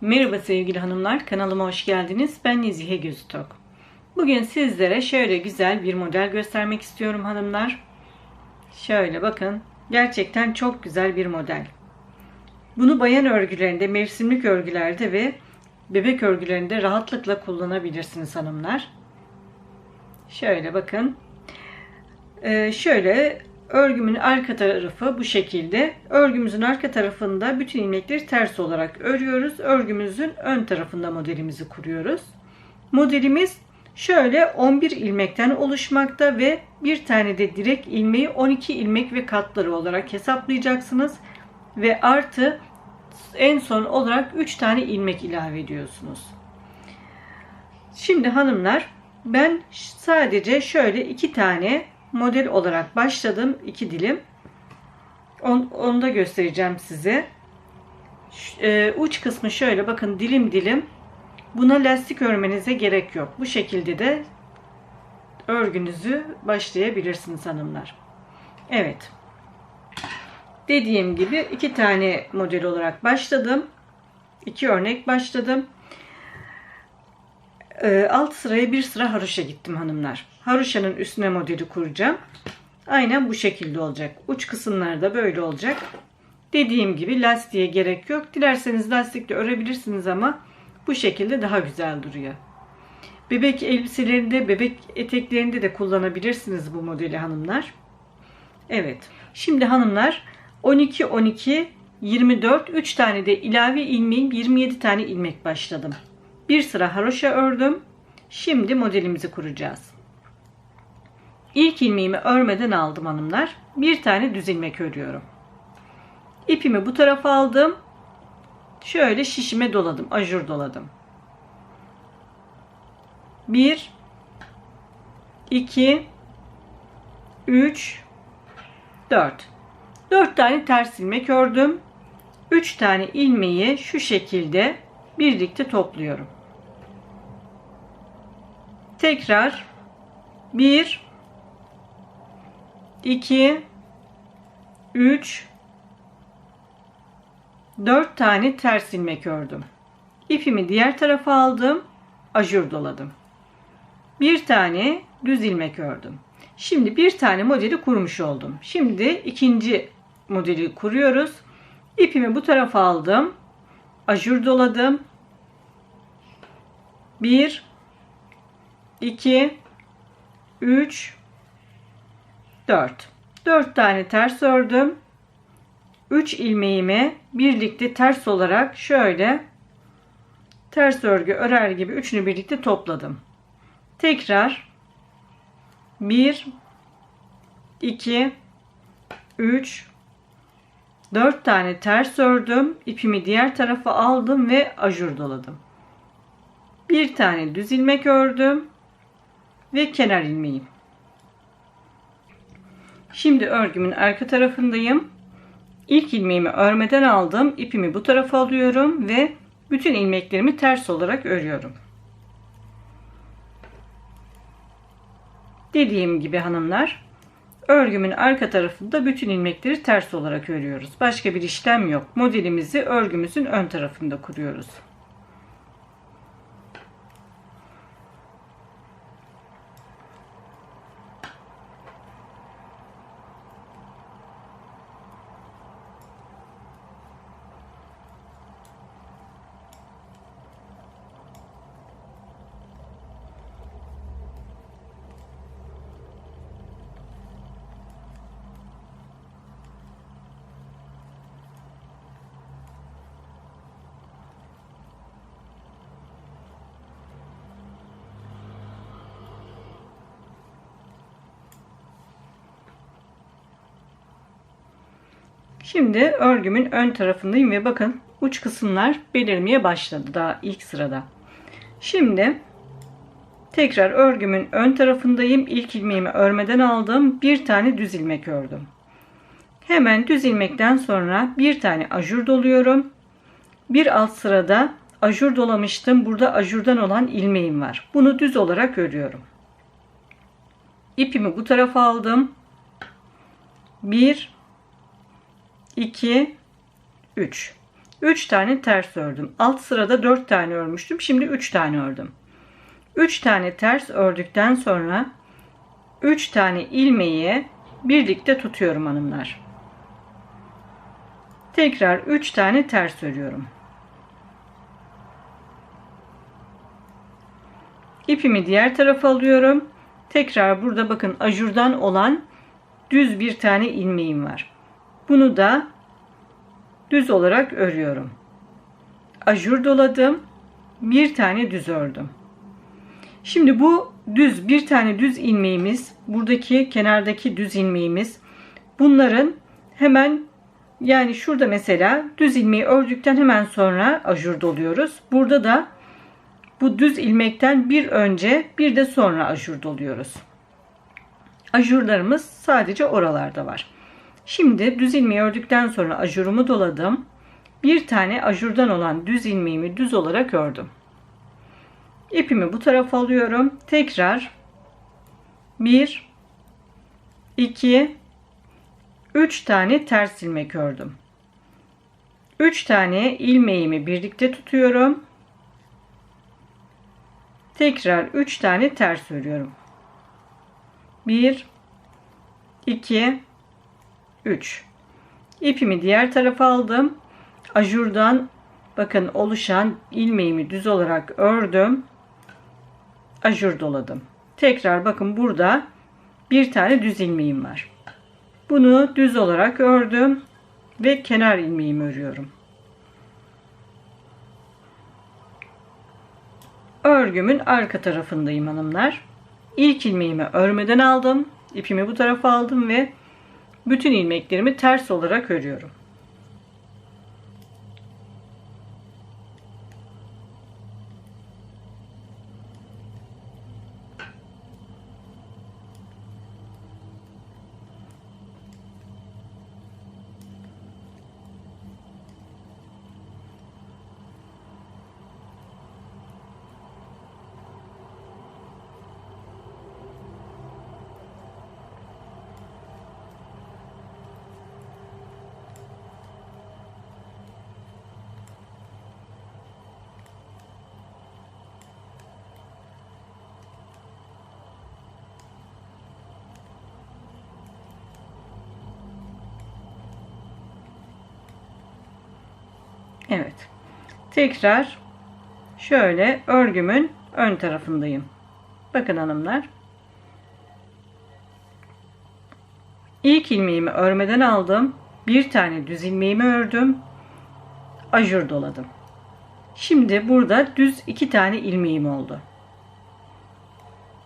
Merhaba sevgili hanımlar, kanalıma hoş geldiniz. Ben Nezihe Gözütok. Bugün sizlere şöyle güzel bir model göstermek istiyorum hanımlar. Şöyle bakın, gerçekten çok güzel bir model. Bunu bayan örgülerinde, mevsimlik örgülerde ve bebek örgülerinde rahatlıkla kullanabilirsiniz hanımlar. Şöyle bakın. Ee, şöyle örgümün arka tarafı bu şekilde. Örgümüzün arka tarafında bütün ilmekleri ters olarak örüyoruz. Örgümüzün ön tarafında modelimizi kuruyoruz. Modelimiz şöyle 11 ilmekten oluşmakta ve bir tane de direk ilmeği 12 ilmek ve katları olarak hesaplayacaksınız. Ve artı en son olarak 3 tane ilmek ilave ediyorsunuz. Şimdi hanımlar ben sadece şöyle 2 tane model olarak başladım. iki dilim. Onu, onu da göstereceğim size. E, uç kısmı şöyle bakın dilim dilim. Buna lastik örmenize gerek yok. Bu şekilde de örgünüzü başlayabilirsiniz hanımlar. Evet. Dediğim gibi iki tane model olarak başladım. İki örnek başladım. E, alt sıraya bir sıra haroşa gittim hanımlar. Haroşanın üstüne modeli kuracağım. Aynen bu şekilde olacak. Uç kısımlarda böyle olacak. Dediğim gibi lastiğe gerek yok. Dilerseniz lastikle örebilirsiniz ama bu şekilde daha güzel duruyor. Bebek elbiselerinde, bebek eteklerinde de kullanabilirsiniz bu modeli hanımlar. Evet. Şimdi hanımlar 12 12 24 3 tane de ilave ilmeğim 27 tane ilmek başladım. Bir sıra haroşa ördüm. Şimdi modelimizi kuracağız. İlk ilmeğimi örmeden aldım hanımlar. Bir tane düz ilmek örüyorum. İpimi bu tarafa aldım. Şöyle şişime doladım. Ajur doladım. 1 2 3 4 4 tane ters ilmek ördüm. 3 tane ilmeği şu şekilde birlikte topluyorum. Tekrar 1 2 3 4 tane ters ilmek ördüm. İpimi diğer tarafa aldım. Ajur doladım. Bir tane düz ilmek ördüm. Şimdi bir tane modeli kurmuş oldum. Şimdi ikinci modeli kuruyoruz. İpimi bu tarafa aldım. Ajur doladım. 1 2 3 4 4 tane ters ördüm. 3 ilmeğimi birlikte ters olarak şöyle ters örgü örer gibi üçünü birlikte topladım. Tekrar 1 2 3 4 tane ters ördüm. İpimi diğer tarafa aldım ve ajur doladım. Bir tane düz ilmek ördüm ve kenar ilmeğim. Şimdi örgümün arka tarafındayım. İlk ilmeğimi örmeden aldım. İpimi bu tarafa alıyorum ve bütün ilmeklerimi ters olarak örüyorum. Dediğim gibi hanımlar örgümün arka tarafında bütün ilmekleri ters olarak örüyoruz. Başka bir işlem yok. Modelimizi örgümüzün ön tarafında kuruyoruz. Şimdi örgümün ön tarafındayım ve bakın uç kısımlar belirmeye başladı daha ilk sırada. Şimdi tekrar örgümün ön tarafındayım. İlk ilmeğimi örmeden aldım. Bir tane düz ilmek ördüm. Hemen düz ilmekten sonra bir tane ajur doluyorum. Bir alt sırada ajur dolamıştım. Burada ajurdan olan ilmeğim var. Bunu düz olarak örüyorum. İpimi bu tarafa aldım. 1 2 3 3 tane ters ördüm. Alt sırada 4 tane örmüştüm. Şimdi 3 tane ördüm. 3 tane ters ördükten sonra 3 tane ilmeği birlikte tutuyorum hanımlar. Tekrar 3 tane ters örüyorum. İpimi diğer tarafa alıyorum. Tekrar burada bakın ajurdan olan düz bir tane ilmeğim var. Bunu da düz olarak örüyorum. Ajur doladım. Bir tane düz ördüm. Şimdi bu düz bir tane düz ilmeğimiz, buradaki kenardaki düz ilmeğimiz bunların hemen yani şurada mesela düz ilmeği ördükten hemen sonra ajur doluyoruz. Burada da bu düz ilmekten bir önce bir de sonra ajur doluyoruz. Ajurlarımız sadece oralarda var. Şimdi düz ilmeği ördükten sonra ajurumu doladım. Bir tane ajurdan olan düz ilmeğimi düz olarak ördüm. İpimi bu tarafa alıyorum. Tekrar 1 2 3 tane ters ilmek ördüm. 3 tane ilmeğimi birlikte tutuyorum. Tekrar 3 tane ters örüyorum. 1 2 3 İpimi diğer tarafa aldım. Ajurdan bakın oluşan ilmeğimi düz olarak ördüm. Ajur doladım. Tekrar bakın burada bir tane düz ilmeğim var. Bunu düz olarak ördüm ve kenar ilmeğimi örüyorum. Örgümün arka tarafındayım hanımlar. İlk ilmeğimi örmeden aldım. İpimi bu tarafa aldım ve bütün ilmeklerimi ters olarak örüyorum. Evet. Tekrar şöyle örgümün ön tarafındayım. Bakın hanımlar. İlk ilmeğimi örmeden aldım. Bir tane düz ilmeğimi ördüm. Ajur doladım. Şimdi burada düz iki tane ilmeğim oldu.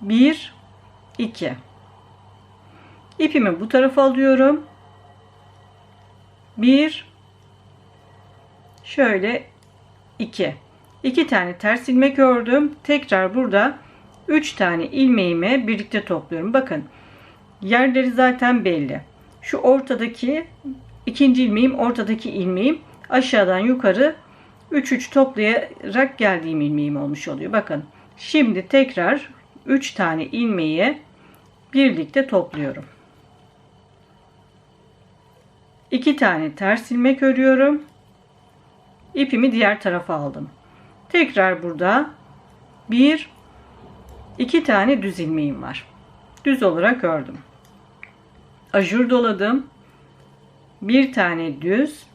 Bir, iki. İpimi bu tarafa alıyorum. Bir, şöyle 2 2 tane ters ilmek ördüm. Tekrar burada 3 tane ilmeğimi birlikte topluyorum. Bakın yerleri zaten belli. Şu ortadaki ikinci ilmeğim ortadaki ilmeğim aşağıdan yukarı 3 3 toplayarak geldiğim ilmeğim olmuş oluyor. Bakın şimdi tekrar 3 tane ilmeği birlikte topluyorum. 2 tane ters ilmek örüyorum ipimi diğer tarafa aldım. Tekrar burada bir iki tane düz ilmeğim var. Düz olarak ördüm. Ajur doladım. Bir tane düz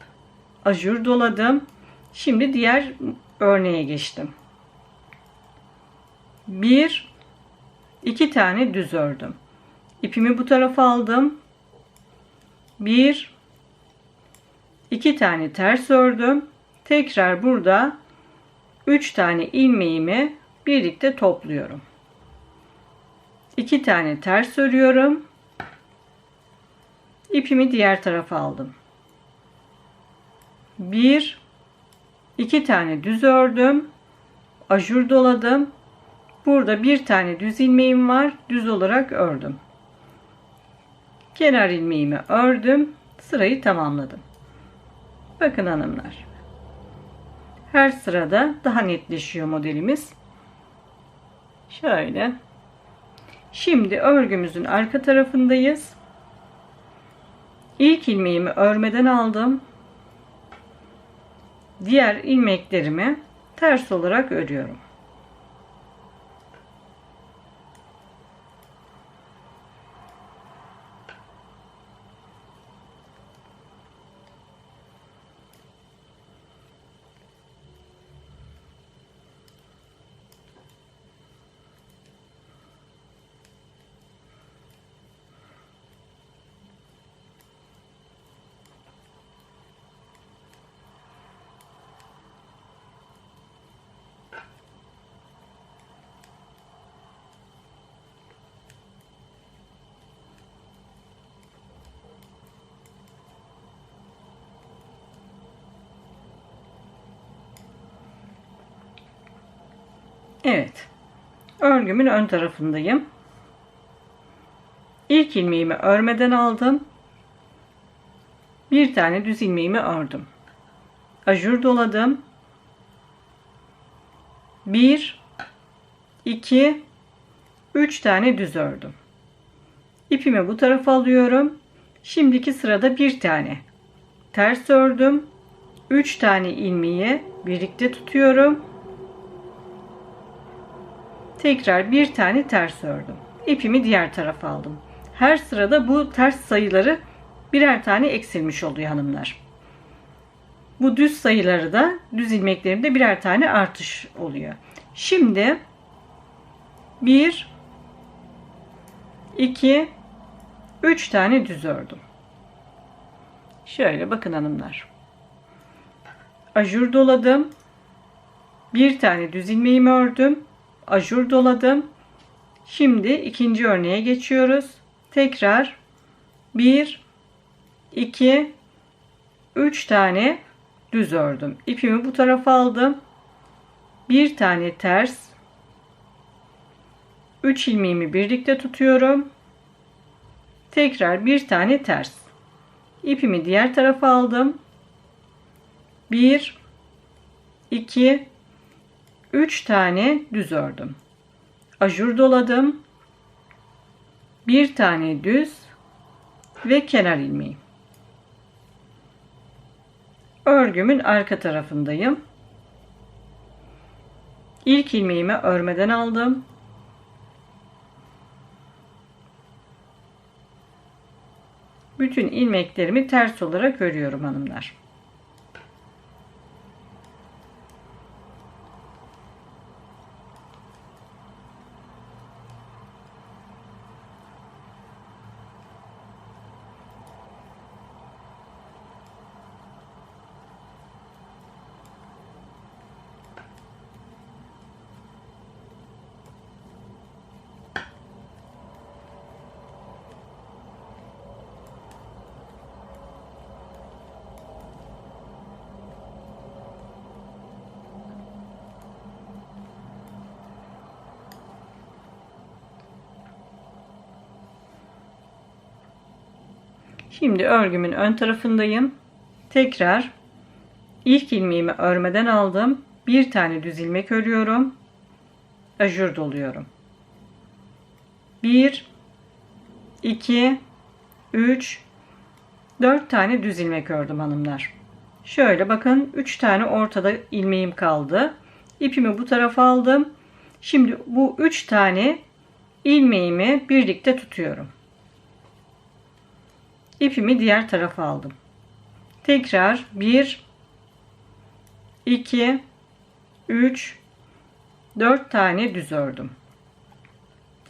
ajur doladım. Şimdi diğer örneğe geçtim. Bir iki tane düz ördüm. İpimi bu tarafa aldım. Bir iki tane ters ördüm tekrar burada 3 tane ilmeğimi birlikte topluyorum. 2 tane ters örüyorum. İpimi diğer tarafa aldım. 1 2 tane düz ördüm. Ajur doladım. Burada bir tane düz ilmeğim var. Düz olarak ördüm. Kenar ilmeğimi ördüm. Sırayı tamamladım. Bakın hanımlar. Her sırada daha netleşiyor modelimiz. Şöyle. Şimdi örgümüzün arka tarafındayız. İlk ilmeğimi örmeden aldım. diğer ilmeklerimi ters olarak örüyorum. Evet. Örgümün ön tarafındayım. İlk ilmeğimi örmeden aldım. Bir tane düz ilmeğimi ördüm. Ajur doladım. 1 2 3 tane düz ördüm. İpimi bu tarafa alıyorum. Şimdiki sırada bir tane ters ördüm. 3 tane ilmeği birlikte tutuyorum Tekrar bir tane ters ördüm. İpimi diğer tarafa aldım. Her sırada bu ters sayıları birer tane eksilmiş oluyor hanımlar. Bu düz sayıları da düz ilmeklerimde birer tane artış oluyor. Şimdi 1 2 3 tane düz ördüm. Şöyle bakın hanımlar. Ajur doladım. Bir tane düz ilmeğimi ördüm ajur doladım. Şimdi ikinci örneğe geçiyoruz. Tekrar 1 2 3 tane düz ördüm. İpimi bu tarafa aldım. Bir tane ters 3 ilmeğimi birlikte tutuyorum. Tekrar bir tane ters. İpimi diğer tarafa aldım. 1 2 3 tane düz ördüm. Ajur doladım. Bir tane düz ve kenar ilmeği. Örgümün arka tarafındayım. İlk ilmeğimi örmeden aldım. Bütün ilmeklerimi ters olarak örüyorum hanımlar. Şimdi örgümün ön tarafındayım. Tekrar ilk ilmeğimi örmeden aldım. Bir tane düz ilmek örüyorum. Ajur doluyorum. 1 2 3 4 tane düz ilmek ördüm hanımlar. Şöyle bakın 3 tane ortada ilmeğim kaldı. İpimi bu tarafa aldım. Şimdi bu 3 tane ilmeğimi birlikte tutuyorum. İpimi diğer tarafa aldım. Tekrar 1 2 3 4 tane düz ördüm.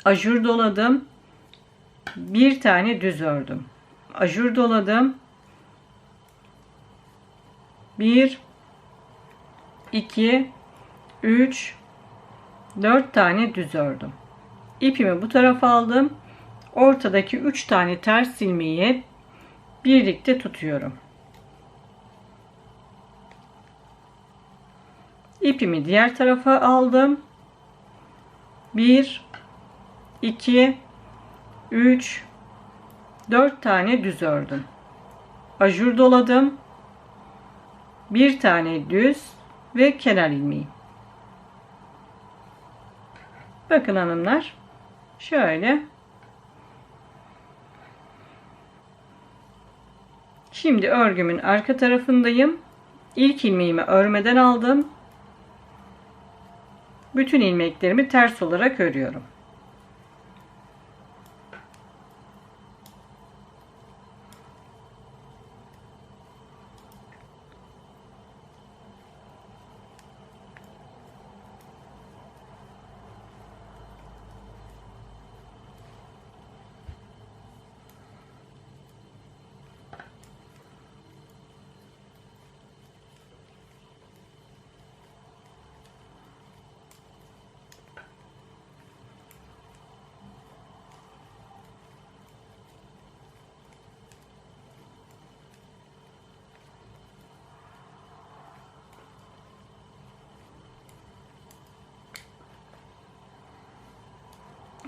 Ajur doladım. Bir tane düz ördüm. Ajur doladım. 1 2 3 4 tane düz ördüm. İpimi bu tarafa aldım. Ortadaki 3 tane ters ilmeği birlikte tutuyorum. İpimi diğer tarafa aldım. 1 2 3 4 tane düz ördüm. Ajur doladım. Bir tane düz ve kenar ilmeği. Bakın hanımlar. Şöyle Şimdi örgümün arka tarafındayım. ilk ilmeğimi örmeden aldım. Bütün ilmeklerimi ters olarak örüyorum.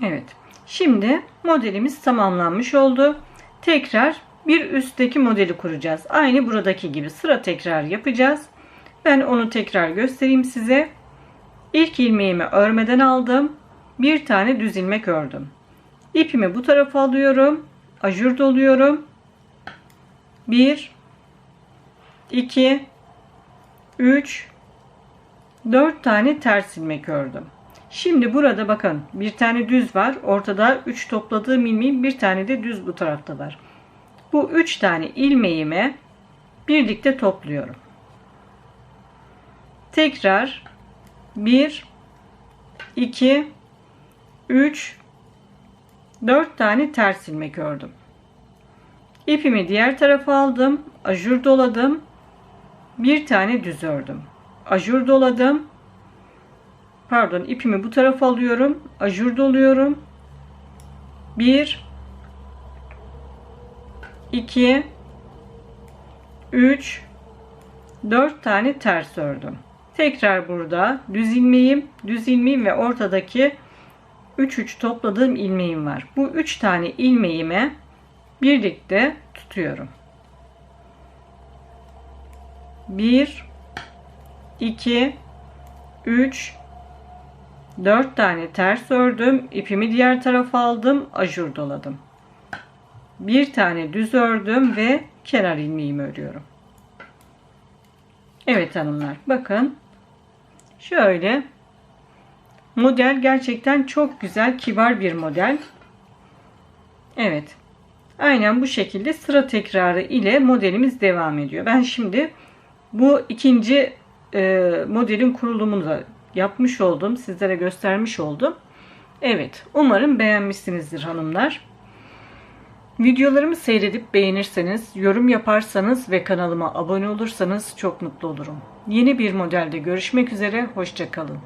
Evet. Şimdi modelimiz tamamlanmış oldu. Tekrar bir üstteki modeli kuracağız. Aynı buradaki gibi sıra tekrar yapacağız. Ben onu tekrar göstereyim size. İlk ilmeğimi örmeden aldım. Bir tane düz ilmek ördüm. İpimi bu tarafa alıyorum. Ajur doluyorum. 1 2 3 4 tane ters ilmek ördüm. Şimdi burada bakın bir tane düz var. Ortada 3 topladığım ilmeğin bir tane de düz bu tarafta var. Bu 3 tane ilmeğimi birlikte topluyorum. Tekrar 1 2 3 4 tane ters ilmek ördüm. İpimi diğer tarafa aldım. Ajur doladım. Bir tane düz ördüm. Ajur doladım pardon ipimi bu tarafa alıyorum. Ajur doluyorum. 1 2 3 4 tane ters ördüm. Tekrar burada düz ilmeğim, düz ilmeğim ve ortadaki 3 3 topladığım ilmeğim var. Bu 3 tane ilmeğime birlikte tutuyorum. 1 2 3 4 tane ters ördüm. ipimi diğer tarafa aldım. Ajur doladım. Bir tane düz ördüm ve kenar ilmeğimi örüyorum. Evet hanımlar bakın. Şöyle model gerçekten çok güzel kibar bir model. Evet. Aynen bu şekilde sıra tekrarı ile modelimiz devam ediyor. Ben şimdi bu ikinci e, modelin kurulumunu da yapmış oldum. Sizlere göstermiş oldum. Evet. Umarım beğenmişsinizdir hanımlar. Videolarımı seyredip beğenirseniz, yorum yaparsanız ve kanalıma abone olursanız çok mutlu olurum. Yeni bir modelde görüşmek üzere. Hoşçakalın.